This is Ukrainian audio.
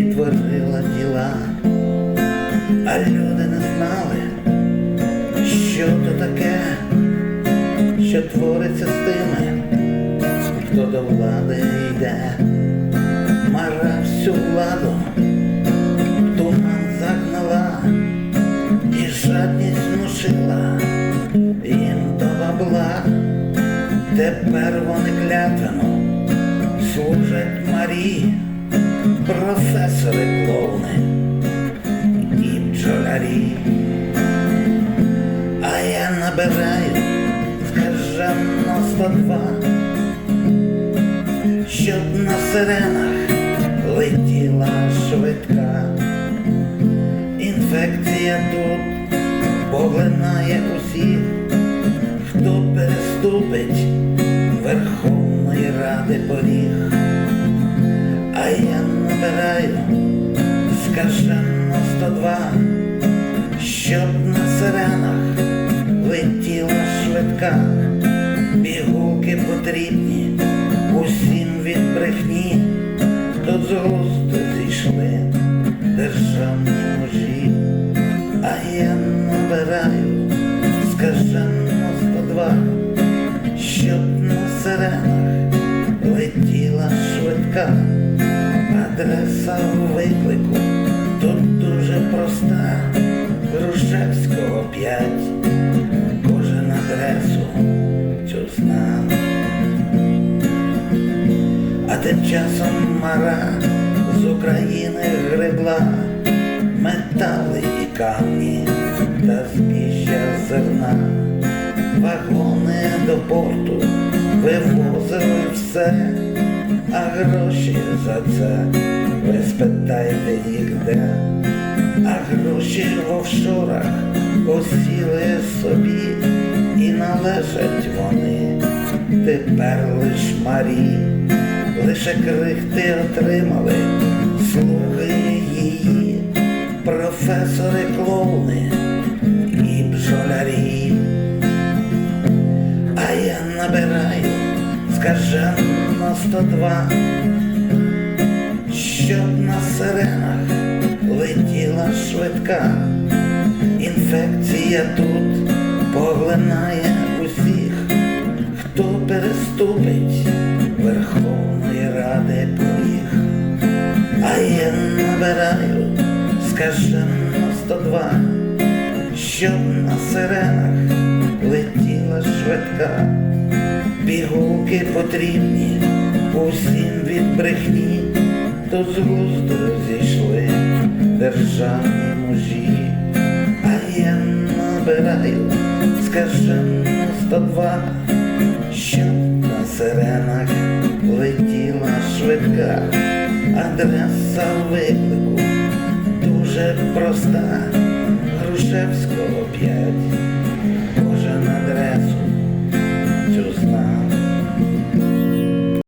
ворушила діла, а люди не знали, що то таке, що твориться з тими, хто до влади йде, мара всю владу туман загнала і жадність внушила. Їм до бабла. Тепер вони клятвено служать Марії, професори клоуни і бджолярі. А я набираю скажено 102, щоб на сиренах летіла швидка. Інфекція тут поглинає усіх, хто переступить Верховної Ради поріг. Набираю скажено 102, щоб на сиренах летіла швидка. Бігулки потрібні усім від брехні, тут з Адреса виклику тут дуже проста. Грушевського 5. Кожен адресу цю знав. А тим часом мара з України гребла метали і камні та збіжжя зерна. Вагони до порту вивозили все, а гроші за це ви спитайте їх де, а гроші в офшорах осіли собі і належать вони тепер лиш марі, лише крихти отримали слуги її, професори клоуни і бджолярі. Скажено 102, щоб на сиренах летіла швидка. Інфекція тут поглинає усіх, хто переступить Верховної Ради поріг. А я набираю скажено 102, щоб на сиренах летіла швидка. Бігулки потрібні усім від брехні, то з глузду зійшли державні мужі. А я набираю скажено 102, щоб на сиренах летіла швидка. Адреса виклику дуже проста. Грушевського 5.